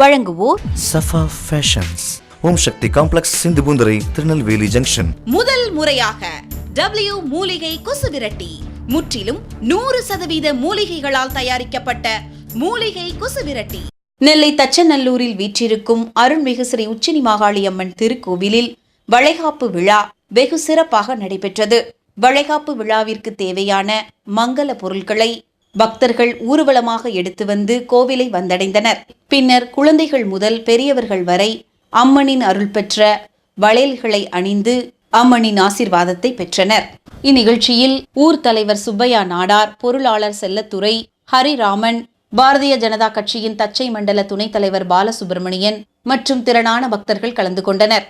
வழங்குவோர் Safa fashions Om Sakthi complex Sindhupoondurai Tirunelveli junction. முதல் முறையாக டபிள்யூ மூலிகை கொசு விரட்டி முற்றிலும் நூறு சதவீத மூலிகைகளால் தயாரிக்கப்பட்ட மூலிகை கொசு விரட்டி. நெல்லை தச்சநல்லூரில் வீற்றிருக்கும் அருள்மிகு ஸ்ரீ உச்சினி மாகாளியம்மன் திருக்கோவிலில் வளைகாப்பு விழா வெகு சிறப்பாக நடைபெற்றது. வளைகாப்பு விழாவிற்கு தேவையான மங்கள பொருட்களை பக்தர்கள் ஊர்வலமாக எடுத்து வந்து கோவிலை வந்தடைந்தனர். பின்னர் குழந்தைகள் முதல் பெரியவர்கள் வரை அம்மனின் அருள் பெற்ற வளையல்களை அணிந்து அம்மனின் ஆசிர்வாதத்தை பெற்றனர். இந்நிகழ்ச்சியில் ஊர் தலைவர் சுப்பையா நாடார் பொருளாளர் செல்லத்துறை ஹரிராமன் பாரதிய ஜனதா கட்சியின் தச்சை மண்டல துணைத் தலைவர் பாலசுப்பிரமணியன் மற்றும் திரளான பக்தர்கள் கலந்து கொண்டனர்.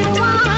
Why?